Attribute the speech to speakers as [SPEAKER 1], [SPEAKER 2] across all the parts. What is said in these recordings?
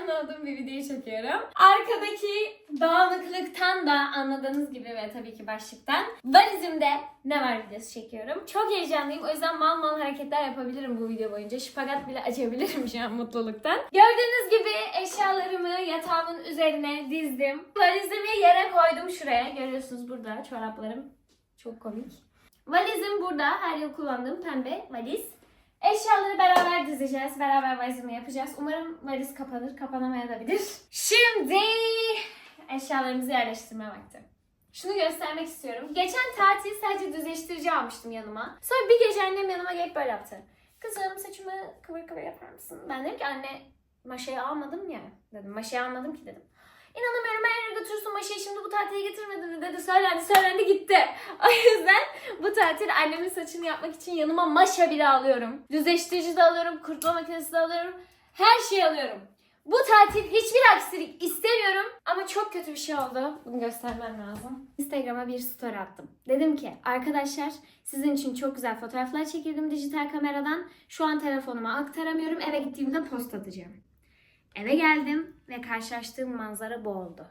[SPEAKER 1] heyecanlandığım bir video çekiyorum. Arkadaki dağınıklıktan da anladığınız gibi ve tabii ki başlıktan valizimde ne var videosu çekiyorum. Çok heyecanlıyım. O yüzden mal mal hareketler yapabilirim bu video boyunca. Şipagat bile açabilirim şu an mutluluktan. Gördüğünüz gibi eşyalarımı yatağımın üzerine dizdim. Valizimi yere koydum şuraya. Görüyorsunuz burada çoraplarım. Çok komik. Valizim burada. Her yıl kullandığım pembe valiz. Eşyaları beraber dizeceğiz. Beraber valizimi yapacağız. Umarım valiz kapanır. Kapanamayabilir. Şimdi eşyalarımızı yerleştirme vakti. Şunu göstermek istiyorum. Geçen tatil sadece düzleştirici almıştım yanıma. Sonra bir gece annem yanıma gelip böyle yaptı. Kızım saçımı kıvır kıvır yapar mısın? Ben dedim ki anne maşayı almadım ya dedim. Maşayı almadım ki dedim. İnanamıyorum her yere götürürsün maşayı şimdi bu tatile getirmedin dedi. Söylendi söylendi gitti. O yüzden bu tatil annemin saçını yapmak için yanıma maşa bile alıyorum. Düzleştirici de alıyorum, kurutma makinesi de alıyorum. Her şeyi alıyorum. Bu tatil hiçbir aksilik istemiyorum ama çok kötü bir şey oldu. Bunu göstermem lazım. Instagram'a bir story attım. Dedim ki arkadaşlar sizin için çok güzel fotoğraflar çekildim dijital kameradan. Şu an telefonuma aktaramıyorum. Eve gittiğimde post atacağım. Eve geldim ve karşılaştığım manzara bu oldu.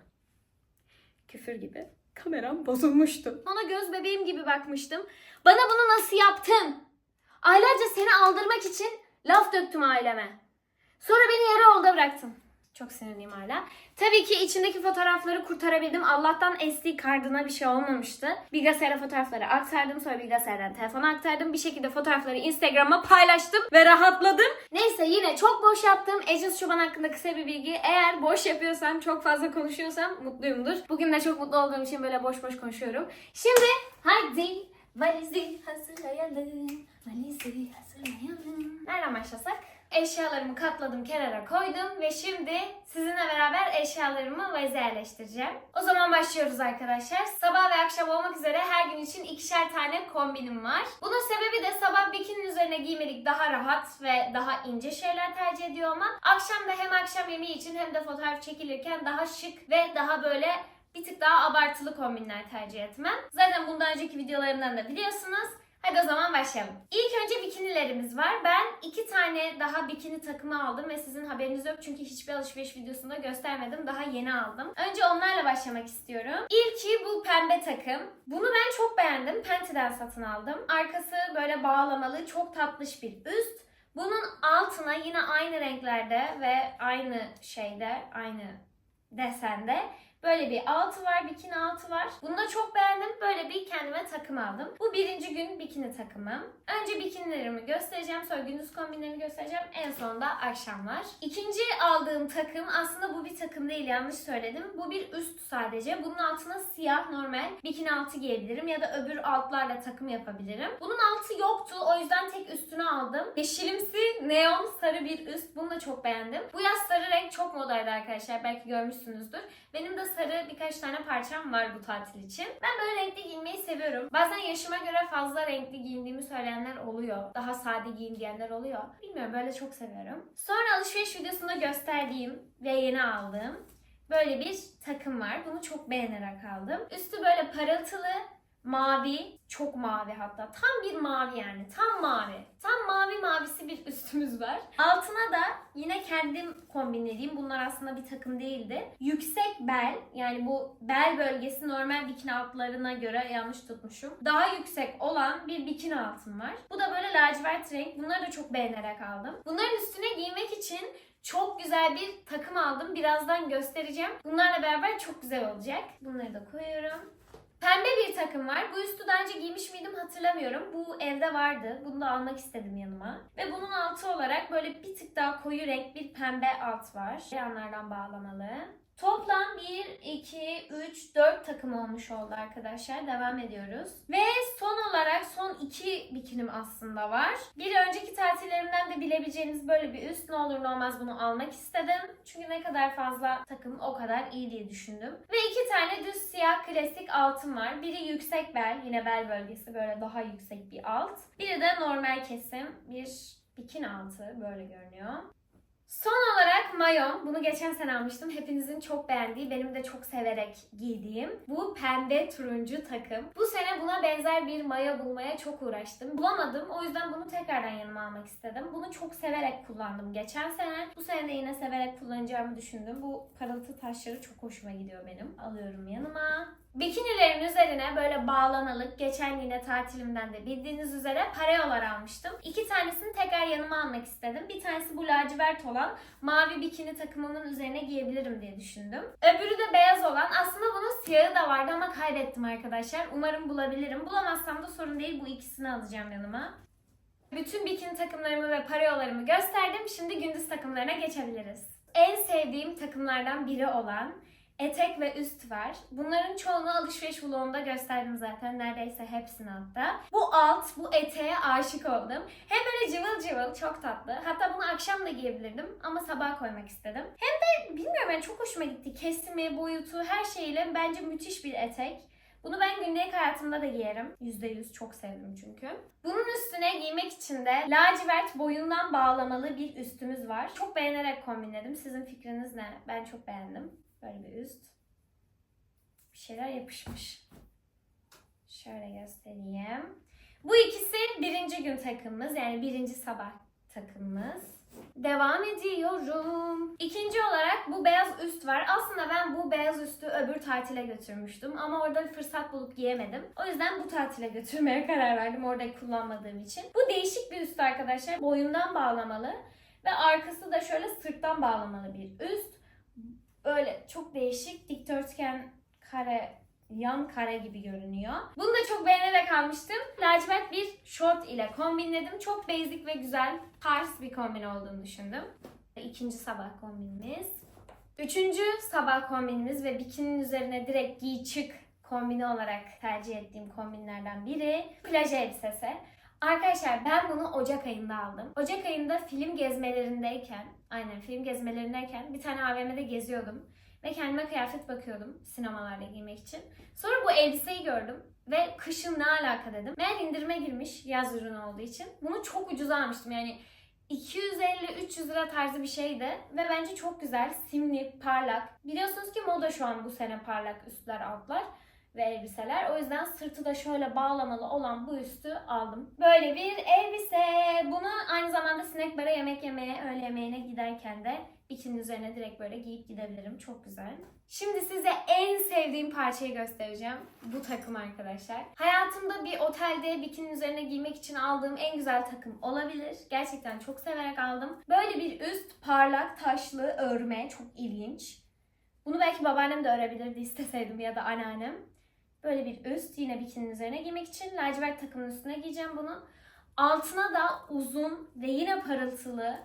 [SPEAKER 1] Küfür gibi. Kameram bozulmuştu. Ona göz bebeğim gibi bakmıştım. Bana bunu nasıl yaptın? Aylarca seni aldırmak için laf döktüm aileme. Sonra beni yarı yolda bıraktın. Çok sinirliyim hala. Tabii ki içindeki fotoğrafları kurtarabildim. Allah'tan SD kardına bir şey olmamıştı. Bilgisayara fotoğrafları aktardım. Sonra bilgisayardan telefona aktardım. Bir şekilde fotoğrafları Instagram'a paylaştım ve rahatladım. Neyse yine çok boş yaptım. Agents Çoban hakkında kısa bir bilgi. Eğer boş yapıyorsam, çok fazla konuşuyorsam mutluyumdur. Bugün de çok mutlu olduğum için böyle boş boş konuşuyorum. Şimdi hadi valizi hazırlayalım. Valizi hazırlayalım. Nereden başlasak? Eşyalarımı katladım, kenara koydum ve şimdi sizinle beraber eşyalarımı yerleştireceğim. O zaman başlıyoruz arkadaşlar. Sabah ve akşam olmak üzere her gün için ikişer tane kombinim var. Bunun sebebi de sabah bikinin üzerine giymelik daha rahat ve daha ince şeyler tercih ediyor olmam. Akşam da hem akşam yemeği için hem de fotoğraf çekilirken daha şık ve daha böyle bir tık daha abartılı kombinler tercih etmem. Zaten bundan önceki videolarımdan da biliyorsunuz. Hadi o zaman başlayalım. İlk önce bikinilerimiz var. Ben iki tane daha bikini takımı aldım ve sizin haberiniz yok çünkü hiçbir alışveriş videosunda göstermedim. Daha yeni aldım. Önce onlarla başlamak istiyorum. İlki bu pembe takım. Bunu ben çok beğendim. Penti'den satın aldım. Arkası böyle bağlamalı, çok tatlış bir üst. Bunun altına yine aynı renklerde ve aynı şeyde, aynı desende Böyle bir altı var, bikini altı var. Bunu da çok beğendim. Böyle bir kendime takım aldım. Bu birinci gün bikini takımım. Önce bikinilerimi göstereceğim. Sonra gündüz kombinlerimi göstereceğim. En sonunda akşamlar. İkinci aldığım takım aslında bu bir takım değil yanlış söyledim. Bu bir üst sadece. Bunun altına siyah normal bikini altı giyebilirim ya da öbür altlarla takım yapabilirim. Bunun altı yoktu. O yüzden tek üstünü aldım. Yeşilimsi neon sarı bir üst. Bunu da çok beğendim. Bu yaz sarı renk çok modaydı arkadaşlar. Belki görmüşsünüzdür. Benim de sarı birkaç tane parçam var bu tatil için. Ben böyle renkli giyinmeyi seviyorum. Bazen yaşıma göre fazla renkli giyindiğimi söyleyenler oluyor. Daha sade giyin diyenler oluyor. Bilmiyorum böyle çok seviyorum. Sonra alışveriş videosunda gösterdiğim ve yeni aldığım böyle bir takım var. Bunu çok beğenerek aldım. Üstü böyle parıltılı, mavi, çok mavi hatta. Tam bir mavi yani. Tam mavi. Tam mavi mavisi bir üstümüz var. Altına da yine kendim kombinlediğim, bunlar aslında bir takım değildi. Yüksek bel, yani bu bel bölgesi normal bikini altlarına göre yanlış tutmuşum. Daha yüksek olan bir bikini altım var. Bu da böyle lacivert renk. Bunları da çok beğenerek aldım. Bunların üstüne giymek için çok güzel bir takım aldım. Birazdan göstereceğim. Bunlarla beraber çok güzel olacak. Bunları da koyuyorum. Pembe bir takım var. Bu üstü daha önce giymiş miydim hatırlamıyorum. Bu evde vardı. Bunu da almak istedim yanıma. Ve bunun altı olarak böyle bir tık daha koyu renk bir pembe alt var. Yanlardan bağlamalı. Toplam 1, 2, 3, 4 takım olmuş oldu arkadaşlar. Devam ediyoruz. Ve son olarak son 2 bikinim aslında var. Bir önceki tatillerimden de bilebileceğiniz böyle bir üst. Ne olur ne olmaz bunu almak istedim. Çünkü ne kadar fazla takım o kadar iyi diye düşündüm. Ve iki tane düz siyah klasik altım var. Biri yüksek bel. Yine bel bölgesi böyle daha yüksek bir alt. Biri de normal kesim bir bikini altı. Böyle görünüyor. Son olarak mayon. Bunu geçen sene almıştım. Hepinizin çok beğendiği, benim de çok severek giydiğim bu pembe turuncu takım. Bu sene buna benzer bir mayo bulmaya çok uğraştım. Bulamadım. O yüzden bunu tekrardan yanıma almak istedim. Bunu çok severek kullandım geçen sene. Bu sene de yine severek kullanacağımı düşündüm. Bu parıltı taşları çok hoşuma gidiyor benim. Alıyorum yanıma. Bikinilerin üzerine böyle bağlanalık, geçen yine tatilimden de bildiğiniz üzere pareolar almıştım. İki tanesini tekrar yanıma almak istedim. Bir tanesi bu lacivert olan mavi bikini takımımın üzerine giyebilirim diye düşündüm. Öbürü de beyaz olan. Aslında bunun siyahı da vardı ama kaybettim arkadaşlar. Umarım bulabilirim. Bulamazsam da sorun değil. Bu ikisini alacağım yanıma. Bütün bikini takımlarımı ve pareolarımı gösterdim. Şimdi gündüz takımlarına geçebiliriz. En sevdiğim takımlardan biri olan etek ve üst var. Bunların çoğunu alışveriş vlogunda gösterdim zaten. Neredeyse hepsini hatta. Bu alt, bu eteğe aşık oldum. Hem böyle cıvıl cıvıl, çok tatlı. Hatta bunu akşam da giyebilirdim ama sabah koymak istedim. Hem de bilmiyorum yani çok hoşuma gitti. Kesimi, boyutu, her şeyiyle bence müthiş bir etek. Bunu ben gündelik hayatımda da giyerim. %100 çok sevdim çünkü. Bunun üstüne giymek için de lacivert boyundan bağlamalı bir üstümüz var. Çok beğenerek kombinledim. Sizin fikriniz ne? Ben çok beğendim. Böyle bir üst. Bir şeyler yapışmış. Şöyle göstereyim. Bu ikisi birinci gün takımımız. Yani birinci sabah takımımız. Devam ediyorum. İkinci olarak bu beyaz üst var. Aslında ben bu beyaz üstü öbür tatile götürmüştüm. Ama orada bir fırsat bulup giyemedim. O yüzden bu tatile götürmeye karar verdim orada kullanmadığım için. Bu değişik bir üst arkadaşlar. Boyundan bağlamalı. Ve arkası da şöyle sırttan bağlamalı bir üst. Böyle çok değişik dikdörtgen kare yan kare gibi görünüyor. Bunu da çok beğenerek almıştım. Lacivert bir short ile kombinledim. Çok basic ve güzel, tarz bir kombin olduğunu düşündüm. İkinci sabah kombinimiz. Üçüncü sabah kombinimiz ve bikininin üzerine direkt giy çık kombini olarak tercih ettiğim kombinlerden biri. Plaj elbisesi. Arkadaşlar ben bunu Ocak ayında aldım. Ocak ayında film gezmelerindeyken, aynen film gezmelerindeyken bir tane AVM'de geziyordum. Ve kendime kıyafet bakıyordum sinemalarda giymek için. Sonra bu elbiseyi gördüm ve kışın ne alaka dedim. Meğer indirime girmiş yaz ürünü olduğu için. Bunu çok ucuza almıştım yani 250-300 lira tarzı bir şeydi. Ve bence çok güzel, simli, parlak. Biliyorsunuz ki moda şu an bu sene parlak üstler, altlar ve elbiseler. O yüzden sırtı da şöyle bağlamalı olan bu üstü aldım. Böyle bir elbise. Bunu aynı zamanda snack bara yemek yemeye, öğle yemeğine giderken de bikinin üzerine direkt böyle giyip gidebilirim. Çok güzel. Şimdi size en sevdiğim parçayı göstereceğim. Bu takım arkadaşlar. Hayatımda bir otelde bikinin üzerine giymek için aldığım en güzel takım olabilir. Gerçekten çok severek aldım. Böyle bir üst parlak taşlı örme. Çok ilginç. Bunu belki babaannem de örebilirdi isteseydim ya da anneannem. Böyle bir üst yine bikinin üzerine giymek için lacivert takımın üstüne giyeceğim bunu. Altına da uzun ve yine parıltılı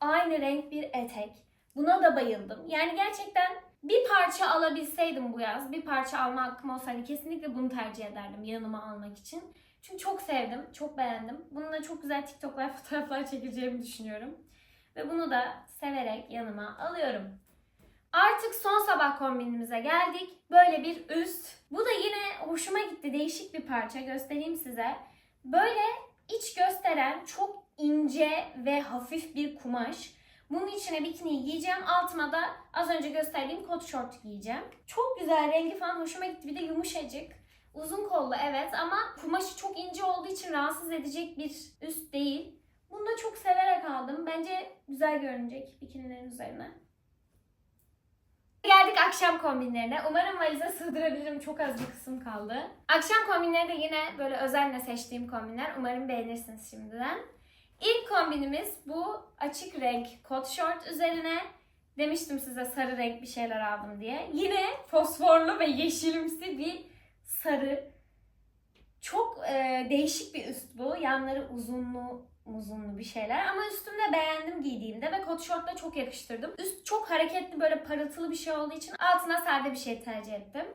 [SPEAKER 1] aynı renk bir etek. Buna da bayıldım. Yani gerçekten bir parça alabilseydim bu yaz, bir parça alma hakkım olsaydı kesinlikle bunu tercih ederdim yanıma almak için. Çünkü çok sevdim, çok beğendim. Bununla çok güzel TikTok'lar, fotoğraflar çekeceğimi düşünüyorum. Ve bunu da severek yanıma alıyorum. Artık son sabah kombinimize geldik. Böyle bir üst. Bu da yine hoşuma gitti. Değişik bir parça. Göstereyim size. Böyle iç gösteren çok ince ve hafif bir kumaş. Bunun içine bikini giyeceğim. Altıma da az önce gösterdiğim kot şort giyeceğim. Çok güzel. Rengi falan hoşuma gitti. Bir de yumuşacık. Uzun kollu evet ama kumaşı çok ince olduğu için rahatsız edecek bir üst değil. Bunu da çok severek aldım. Bence güzel görünecek bikinilerin üzerine. Geldik akşam kombinlerine. Umarım valize sığdırabilirim. Çok az bir kısım kaldı. Akşam kombinleri de yine böyle özenle seçtiğim kombinler. Umarım beğenirsiniz şimdiden. İlk kombinimiz bu açık renk kot şort üzerine. Demiştim size sarı renk bir şeyler aldım diye. Yine fosforlu ve yeşilimsi bir sarı. Çok e, değişik bir üst bu. Yanları uzunlu uzunlu bir şeyler ama üstümde beğendim giydiğimde ve kot şortla çok yakıştırdım. Üst çok hareketli böyle parıltılı bir şey olduğu için altına sade bir şey tercih ettim.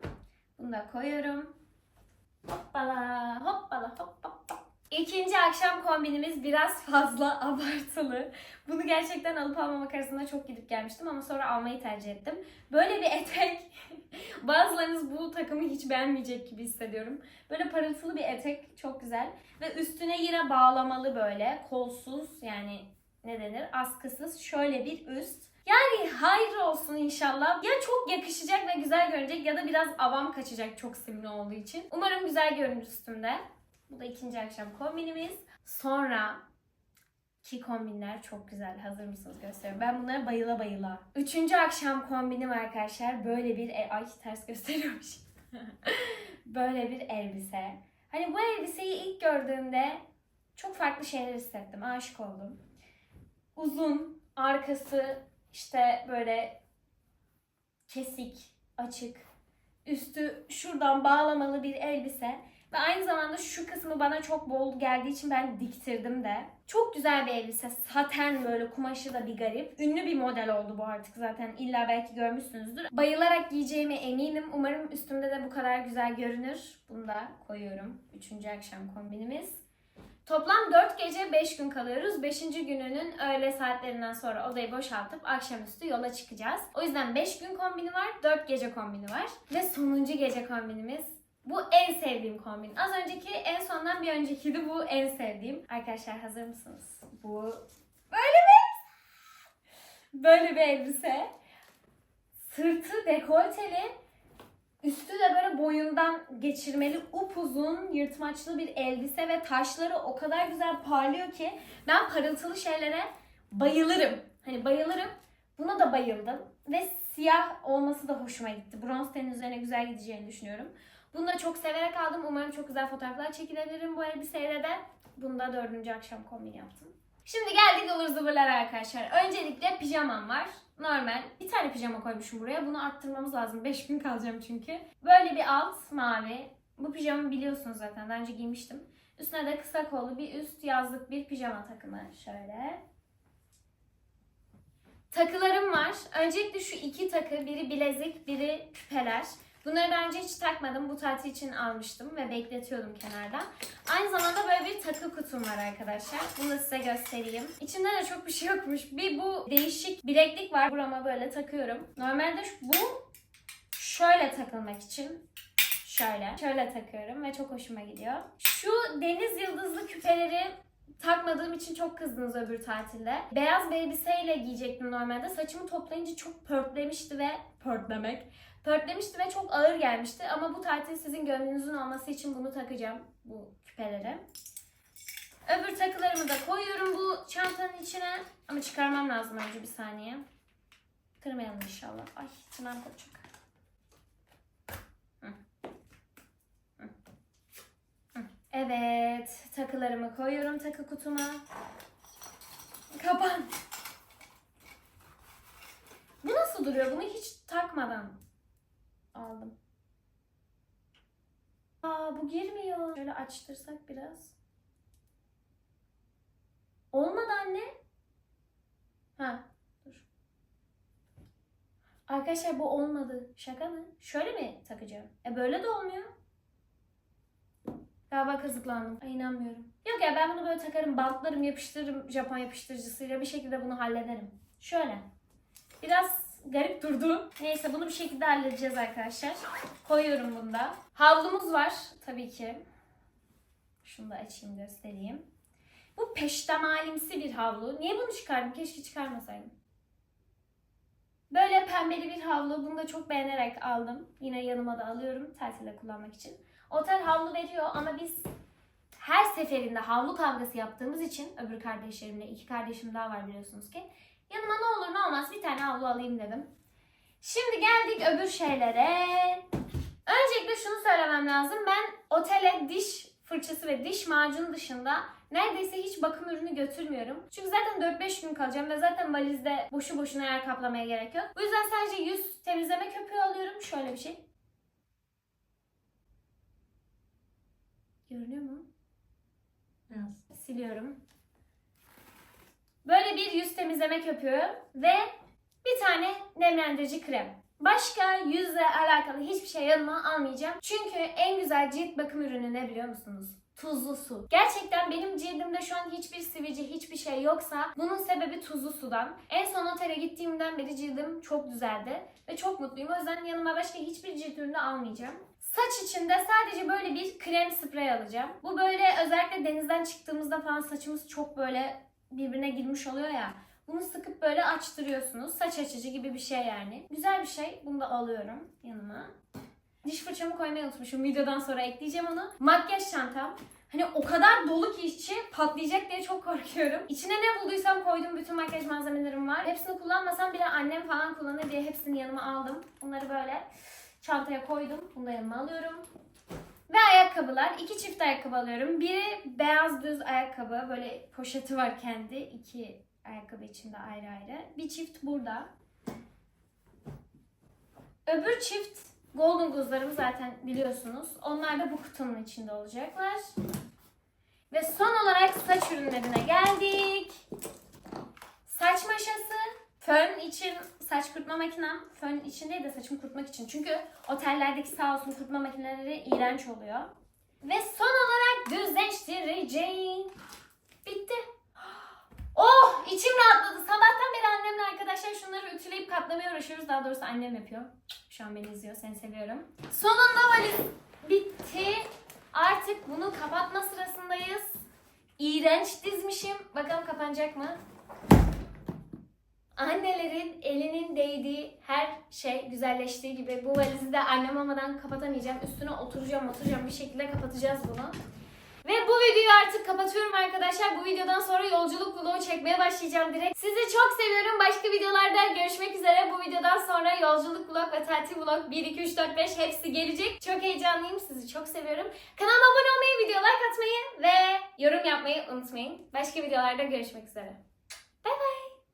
[SPEAKER 1] Bunu da koyuyorum. Hoppala hoppala hop. İkinci akşam kombinimiz biraz fazla abartılı. Bunu gerçekten alıp almamak arasında çok gidip gelmiştim ama sonra almayı tercih ettim. Böyle bir etek. Bazılarınız bu takımı hiç beğenmeyecek gibi hissediyorum. Böyle parıltılı bir etek çok güzel. Ve üstüne yine bağlamalı böyle kolsuz yani ne denir askısız şöyle bir üst. Yani hayır olsun inşallah. Ya çok yakışacak ve güzel görünecek ya da biraz avam kaçacak çok simli olduğu için. Umarım güzel görünür üstümde. Bu da ikinci akşam kombinimiz. Sonra ki kombinler çok güzel. Hazır mısınız gösteriyorum. Ben bunlara bayıla bayıla. Üçüncü akşam kombinim arkadaşlar. Böyle bir... E, ay ters gösteriyormuş. Böyle bir elbise. Hani bu elbiseyi ilk gördüğümde çok farklı şeyler hissettim. Aşık oldum. Uzun, arkası işte böyle kesik, açık. Üstü şuradan bağlamalı bir elbise. Ve aynı zamanda şu kısmı bana çok bol geldiği için ben diktirdim de. Çok güzel bir elbise. Saten böyle kumaşı da bir garip. Ünlü bir model oldu bu artık zaten. İlla belki görmüşsünüzdür. Bayılarak giyeceğime eminim. Umarım üstümde de bu kadar güzel görünür. Bunu da koyuyorum. Üçüncü akşam kombinimiz. Toplam 4 gece 5 gün kalıyoruz. 5. gününün öğle saatlerinden sonra odayı boşaltıp akşamüstü yola çıkacağız. O yüzden 5 gün kombini var, 4 gece kombini var. Ve sonuncu gece kombinimiz bu en sevdiğim kombin. Az önceki en sondan bir öncekiydi bu en sevdiğim. Arkadaşlar hazır mısınız? Bu böyle bir böyle bir elbise. Sırtı dekolteli, üstü de böyle boyundan geçirmeli upuzun yırtmaçlı bir elbise ve taşları o kadar güzel parlıyor ki ben parıltılı şeylere bayılırım. Hani bayılırım. Buna da bayıldım ve siyah olması da hoşuma gitti. Bronz tenin üzerine güzel gideceğini düşünüyorum. Bunu da çok severek aldım. Umarım çok güzel fotoğraflar çekilebilirim bu elbiseyle de. Bunu da dördüncü akşam kombin yaptım. Şimdi geldik ıvır zıvırlara arkadaşlar. Öncelikle pijamam var. Normal. Bir tane pijama koymuşum buraya. Bunu arttırmamız lazım. 5 gün kalacağım çünkü. Böyle bir alt mavi. Bu pijamamı biliyorsunuz zaten. Daha önce giymiştim. Üstüne de kısa kollu bir üst yazlık bir pijama takımı. Şöyle. Takılarım var. Öncelikle şu iki takı. Biri bilezik, biri küpeler. Bunları daha önce hiç takmadım. Bu tatil için almıştım ve bekletiyordum kenarda. Aynı zamanda böyle bir takı kutum var arkadaşlar. Bunu da size göstereyim. İçinde de çok bir şey yokmuş. Bir bu değişik bileklik var. Burama böyle takıyorum. Normalde bu şöyle takılmak için şöyle şöyle takıyorum ve çok hoşuma gidiyor. Şu deniz yıldızlı küpeleri takmadığım için çok kızdınız öbür tatilde. Beyaz bir elbiseyle giyecektim normalde. Saçımı toplayınca çok pörtlemişti ve pörtlemek Pörtlemişti ve çok ağır gelmişti ama bu tatil sizin gönlünüzün olması için bunu takacağım bu küpeleri. Öbür takılarımı da koyuyorum bu çantanın içine ama çıkarmam lazım önce bir saniye. Kırmayalım inşallah. Ay tırnağım kopacak. Evet takılarımı koyuyorum takı kutuma. Kapan. Bu nasıl duruyor? Bunu hiç takmadan aldım. Aa bu girmiyor. Şöyle açtırsak biraz. Olmadı anne. Ha dur. Arkadaşlar bu olmadı. Şaka mı? Şöyle mi takacağım? E böyle de olmuyor. Galiba kazıklandım. Ay inanmıyorum. Yok ya ben bunu böyle takarım, bantlarım, yapıştırırım Japon yapıştırıcısıyla bir şekilde bunu hallederim. Şöyle. Biraz garip durdu. Neyse bunu bir şekilde halledeceğiz arkadaşlar. Koyuyorum bunu da. Havlumuz var tabii ki. Şunu da açayım göstereyim. Bu peştemalimsi bir havlu. Niye bunu çıkardım? Keşke çıkarmasaydım. Böyle pembeli bir havlu. Bunu da çok beğenerek aldım. Yine yanıma da alıyorum tatilde kullanmak için. Otel havlu veriyor ama biz her seferinde havlu kavgası yaptığımız için öbür kardeşlerimle iki kardeşim daha var biliyorsunuz ki yanıma ne olur ne olmaz bir tane havlu alayım dedim. Şimdi geldik öbür şeylere. Öncelikle şunu söylemem lazım. Ben otele diş fırçası ve diş macunu dışında neredeyse hiç bakım ürünü götürmüyorum. Çünkü zaten 4-5 gün kalacağım ve zaten valizde boşu boşuna yer kaplamaya gerek yok. Bu yüzden sadece yüz temizleme köpüğü alıyorum. Şöyle bir şey. Görünüyor mu?
[SPEAKER 2] Biraz.
[SPEAKER 1] Siliyorum. Böyle bir yüz temizleme köpüğü ve bir tane nemlendirici krem. Başka yüzle alakalı hiçbir şey yanıma almayacağım. Çünkü en güzel cilt bakım ürünü ne biliyor musunuz? Tuzlu su. Gerçekten benim cildimde şu an hiçbir sivilce, hiçbir şey yoksa bunun sebebi tuzlu sudan. En son otele gittiğimden beri cildim çok düzeldi ve çok mutluyum. O yüzden yanıma başka hiçbir cilt ürünü almayacağım. Saç için de sadece böyle bir krem sprey alacağım. Bu böyle özellikle denizden çıktığımızda falan saçımız çok böyle birbirine girmiş oluyor ya. Bunu sıkıp böyle açtırıyorsunuz. Saç açıcı gibi bir şey yani. Güzel bir şey. Bunu da alıyorum yanıma. Diş fırçamı koymayı unutmuşum. Videodan sonra ekleyeceğim onu. Makyaj çantam. Hani o kadar dolu ki içi patlayacak diye çok korkuyorum. İçine ne bulduysam koydum. Bütün makyaj malzemelerim var. Hepsini kullanmasam bile annem falan kullanır diye hepsini yanıma aldım. Bunları böyle çantaya koydum. Bunu da yanıma alıyorum. Ve ayakkabılar. iki çift ayakkabı alıyorum. Biri beyaz düz ayakkabı. Böyle poşeti var kendi. iki ayakkabı içinde ayrı ayrı. Bir çift burada. Öbür çift Golden Goose'larım zaten biliyorsunuz. Onlar da bu kutunun içinde olacaklar. Ve son olarak saç ürünlerine geldik. Saç maşası, fön için kurutma makinem. Fön için değil de saçımı kurutmak için. Çünkü otellerdeki sağ olsun kurutma makineleri iğrenç oluyor. Ve son olarak düzleştireceğim. Bitti. Oh içim rahatladı. Sabahtan beri annemle arkadaşlar şunları ütüleyip katlamaya uğraşıyoruz. Daha doğrusu annem yapıyor. Şu an beni izliyor. Seni seviyorum. Sonunda valiz bitti. Artık bunu kapatma sırasındayız. İğrenç dizmişim. Bakalım kapanacak mı? Annelerin elinin değdiği her şey güzelleştiği gibi bu valizi de annem olmadan kapatamayacağım. Üstüne oturacağım oturacağım bir şekilde kapatacağız bunu. Ve bu videoyu artık kapatıyorum arkadaşlar. Bu videodan sonra yolculuk vlogu çekmeye başlayacağım direkt. Sizi çok seviyorum. Başka videolarda görüşmek üzere. Bu videodan sonra yolculuk vlog ve tatil vlog 1, 2, 3, 4, 5 hepsi gelecek. Çok heyecanlıyım. Sizi çok seviyorum. Kanalıma abone olmayı, videolar atmayı ve yorum yapmayı unutmayın. Başka videolarda görüşmek üzere. Bay bay.